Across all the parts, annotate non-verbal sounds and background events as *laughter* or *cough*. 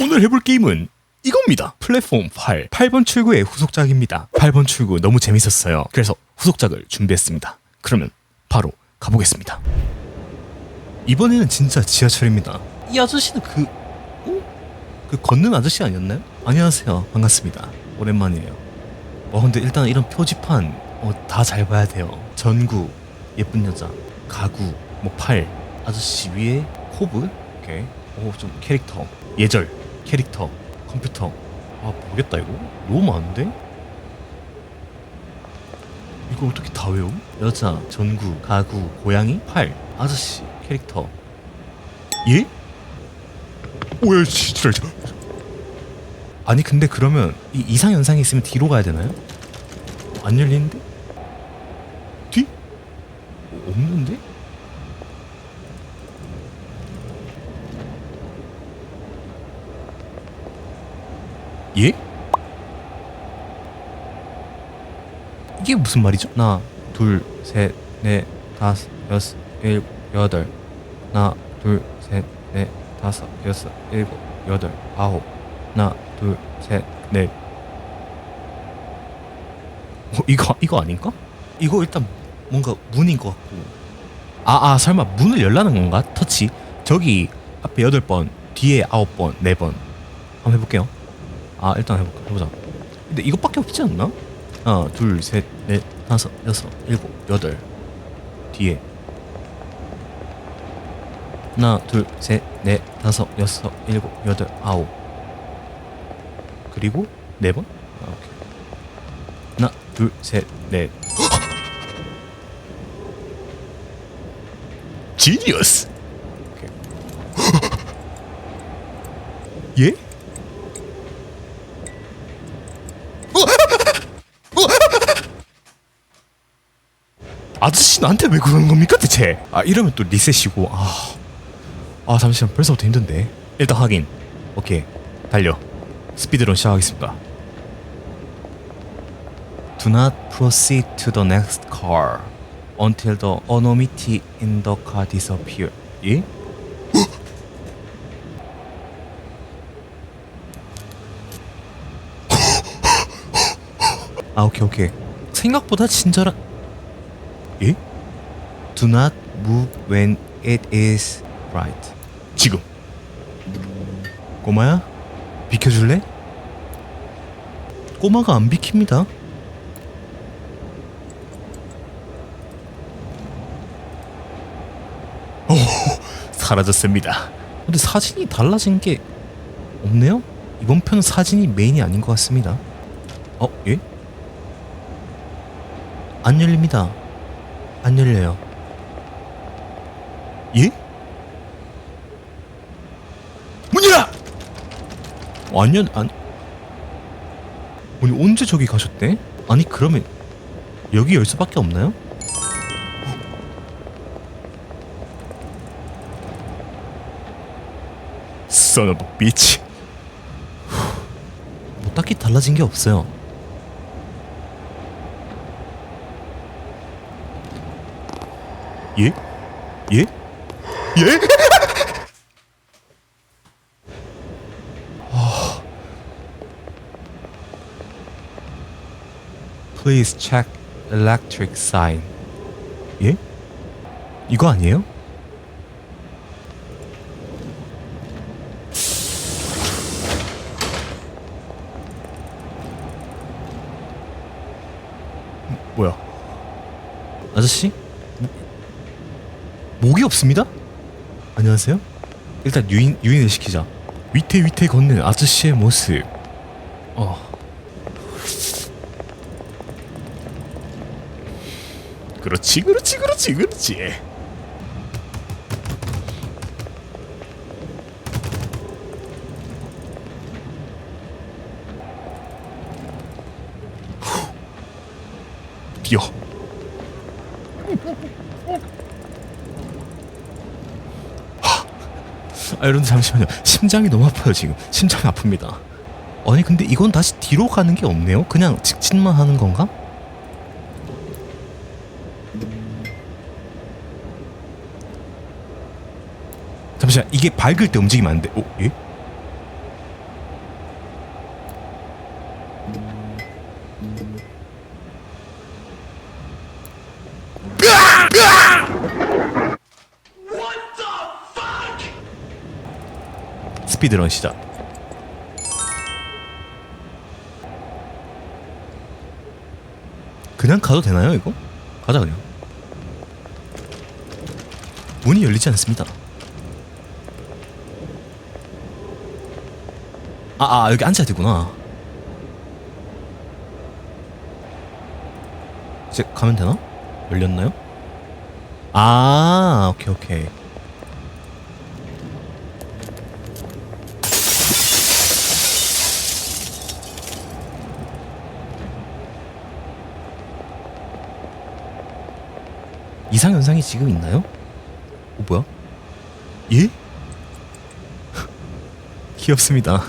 오늘 해볼 게임은 이겁니다. 플랫폼 8, 8번 출구의 후속작입니다. 8번 출구 너무 재밌었어요. 그래서 후속작을 준비했습니다. 그러면 바로 가보겠습니다. 이번에는 진짜 지하철입니다. 이 아저씨는 그, 어? 그 걷는 아저씨 아니었나요? 안녕하세요. 반갑습니다. 오랜만이에요. 와 근데 일단 이런 표지판 어, 다 잘 봐야 돼요. 전구, 예쁜 여자, 가구, 뭐 팔, 아저씨 위에 코브, 오케이. 오좀 캐릭터, 예절, 캐릭터, 컴퓨터. 아 모르겠다 이거 너무 많은데? 이거 어떻게 다 외워? 여자, 전구, 가구, 고양이, 팔, 아저씨, 캐릭터. 예? 오야 진짜. 아니 근데 그러면 이 이상 현상이 있으면 뒤로 가야 되나요? 안 열리는데? 뒤? 어, 없는데? 예? 이게 무슨 말이죠? 하나, 둘, 셋, 넷, 다섯, 여섯, 일곱, 여덟. 하나, 둘, 셋, 넷, 다섯, 여섯, 일곱, 여덟, 아홉. 하나, 둘, 셋, 넷. 어, 이거 이거 아닌가? 이거 일단 뭔가 문인 것 같고. 아, 아, 설마 문을 열라는 건가? 터치. 저기 앞에 여덟 번, 뒤에 아홉 번, 네 번. 한번 해볼게요. 아, 일단 해볼까? 해보자. 근데 이것밖에 없지 않나? 하나, 둘, 셋, 넷, 다섯, 여섯, 일곱, 여덟. 뒤에. 하나, 둘, 셋, 넷, 다섯, 여섯, 일곱, 여덟, 아홉. 그리고 네 번? 아, 오케이. 하나, 둘, 셋, 넷. *gasps* 지니어스. 오케이. *gasps* 예? 아저씨 나한테 왜 그러는 겁니까 대체? 아 이러면 또 리셋이고. 아, 아 잠시만. 벌써부터 힘든데. 일단 확인. 오케이. 달려. 스피드런 시작하겠습니다. Do not proceed to the next car until the anonymity in the car disappear. 예? *gasps* 아 오케이 오케이. 생각보다 친절한 예? Do not move when it is right. 지금. 꼬마야, 비켜줄래? 꼬마가 안 비킵니다. 오, 사라졌습니다. 근데 사진이 달라진 게 없네요? 이번 편은 사진이 메인이 아닌 것 같습니다. 어, 예? 안 열립니다. 안 열려요. 예? 문 열어! 완전 안 아니 언제 저기 가셨대? 아니 그러면 여기 열 수밖에 없나요? Of a bitch. 뭐 딱히 달라진 게 없어요. 예? 예? 예? 아. Please check electric sign. 예? 이거 아니에요? 뭐야? 아저씨? 목이 없습니다? 안녕하세요? 일단 유인, 유인을 시키자 위태위태 걷는 아저씨의 모습 어 그렇지 그렇지 그렇지 그렇지 후. 뛰어 아 여러분 잠시만요 심장이 너무 아파요 지금 심장이 아픕니다 아니 근데 이건 다시 뒤로 가는 게 없네요 그냥 직진만 하는 건가? 잠시만 이게 밝을 때 움직이면 안 돼. 오 예? 스피드런 시작. 그냥 가도 되나요 이거? 가자 그냥. 문이 열리지 않습니다. 아, 아 여기 앉아야 되구나. 이제 가면 되나? 열렸나요? 아, 오케이 오케이. 이상 현상이 지금 있나요? 어 뭐야? 예? *laughs* 귀엽습니다.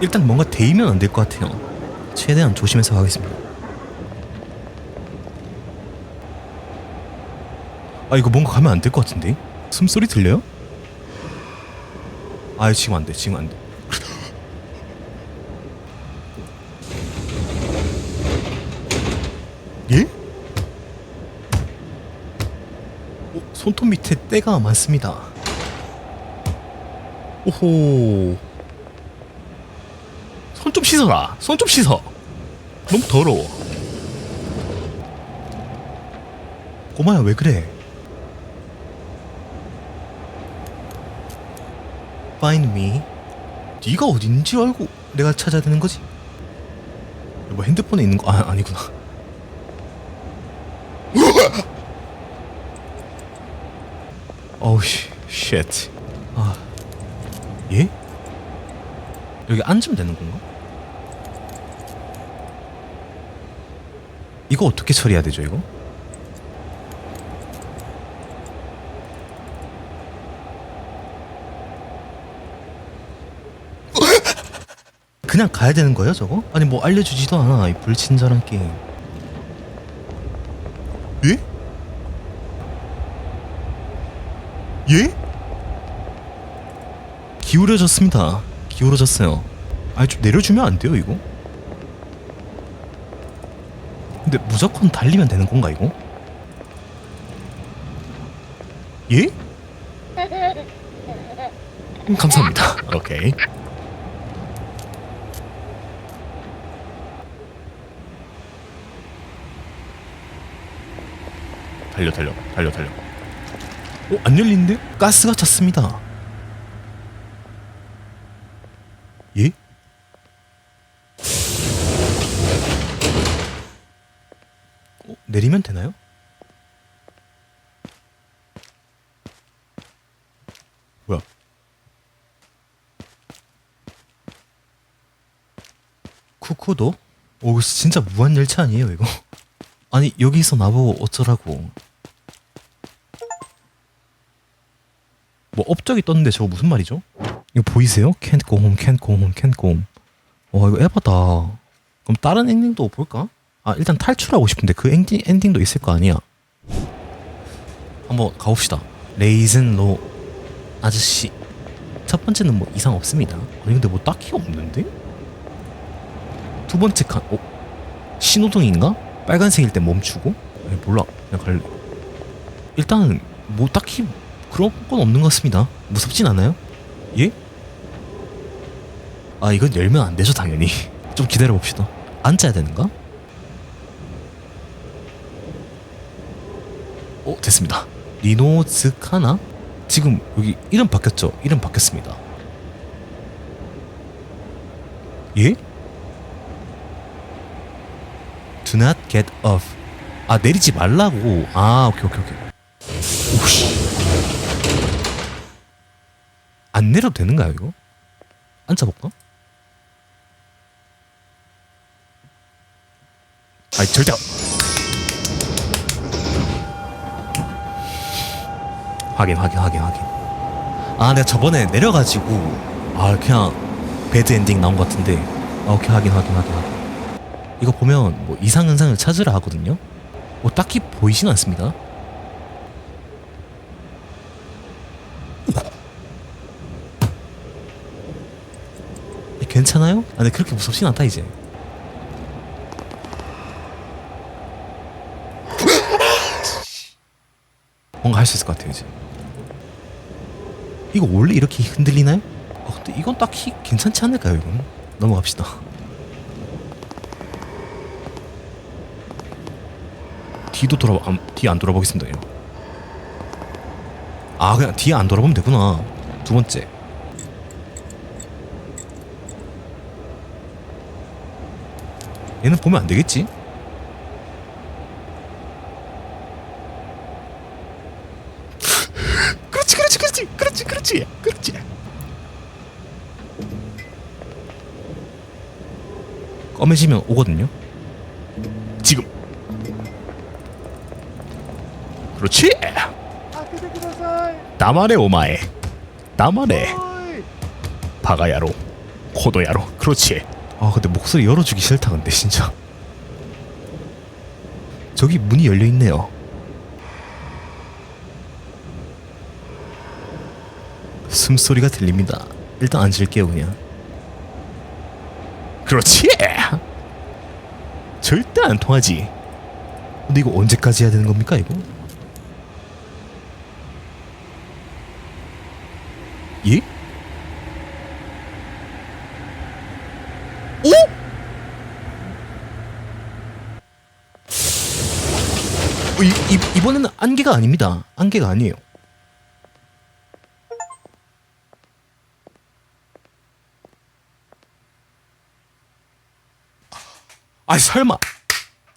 일단 뭔가 데이면 안 될 것 같아요. 최대한 조심해서 가겠습니다. 아 이거 뭔가 가면 안 될 것 같은데? 숨소리 들려요? 아 지금 안 돼. 지금 안 돼. 예? 오, 손톱 밑에 때가 많습니다. 오호. 손 좀 씻어라. 손 좀 씻어. 너무 더러워. 꼬마야 왜 그래? Find me. 네가 어딘지 알고 내가 찾아야 되는 거지? 뭐 핸드폰에 있는 거 아, 아니구나. 어우 씨, 쉣. 아, 예? 여기 앉으면 되는 건가? 이거 어떻게 처리해야 되죠, 이거? 그냥 가야 되는 거예요, 저거? 아니 뭐 알려주지도 않아, 이 불친절한 게임. 예? 예? 기울어졌습니다. 기울어졌어요. 아니 좀 내려주면 안 돼요, 이거? 근데 무조건 달리면 되는 건가, 이거? 예? *laughs* 음, 감사합니다. 오케이. 달려 달려 달려 달려 어? 안 열리는데? 가스가 찼습니다 예? 어? 내리면 되나요? 뭐야 쿠쿠도? 오 진짜 무한열차 아니에요 이거 *laughs* 아니 여기서 나보고 어쩌라고 뭐 업적이 떴는데 저거 무슨 말이죠? 이거 보이세요? Can't go home, can't go home, can't go home 와 이거 에바다 그럼 다른 엔딩도 볼까? 아 일단 탈출하고 싶은데 그 엔딩, 엔딩도 있을 거 아니야 한번 가봅시다 레이즌 로 아저씨 첫 번째는 뭐 이상 없습니다 아니 근데 뭐 딱히 없는데? 두 번째 칸 어? 신호등인가? 빨간색일 때 멈추고? 아니, 몰라 그냥 갈래 일단은 뭐 딱히 그런 건 없는 것 같습니다 무섭진 않아요? 예? 아 이건 열면 안 되죠 당연히 *laughs* 좀 기다려 봅시다 앉아야 되는가? 어 됐습니다 리노즈카나? 지금 여기 이름 바뀌었죠? 이름 바뀌었습니다 예? Do not get off. 아 내리지 말라고. 아 오케이 오케이 오케이. 오씨. 안 내려도 되는가요 이거? 앉아볼까? 아니 절대. 안- 확인 확인 확인 확인. 아 내가 저번에 내려가지고 아 그냥 배드 엔딩 나온 것 같은데 아, 오케이 확인 확인 확인 확인 이거 보면 뭐 이상 현상을 찾으라 하거든요 뭐 딱히 보이진 않습니다 괜찮아요? 아 근데 그렇게 무섭진 않다 이제 뭔가 할 수 있을 것 같아요 이제 이거 원래 이렇게 흔들리나요? 어, 근데 이건 딱히 괜찮지 않을까요 이건? 넘어갑시다 뒤도 돌아 안, 뒤안 돌아보겠습니다 요. 아 그냥 뒤에 안 돌아보면 되구나 두 번째 얘는 보면 안 되겠지? 그렇지, 그렇지, 그렇지, 그렇지, 그렇지, 그렇지. 검해지면 오거든요. 지금. 그렇지. 나만의 오마에, 나만의 바가야로, 코도야로. 그렇지. 아 근데 목소리 열어주기 싫다 근데 진짜. 저기 문이 열려있네요. 숨소리가 들립니다. 일단 앉을게요 그냥. 그렇지! 절대 안 통하지. 근데 이거 언제까지 해야 되는 겁니까 이거 예? 오? 어, 이, 이, 이번에는 안개가 아닙니다. 안개가 아니에요. 아 설마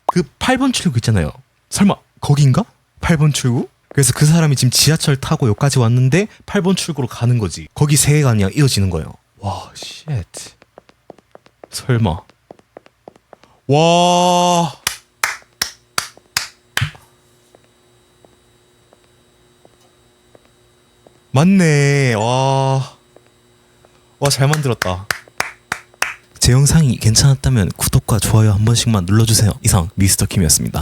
그 8번 출구 있잖아요. 설마 거긴가? 8번 출구? 그래서 그 사람이 지금 지하철 타고 여기까지 왔는데 8번 출구로 가는 거지. 거기 세 개가 그냥 이어지는 거예요. 와, 쉣. 설마. 와. 맞네. 와. 와, 잘 만들었다. 제 영상이 괜찮았다면 구독과 좋아요 한 번씩만 눌러주세요. 이상 미스터 킴이었습니다.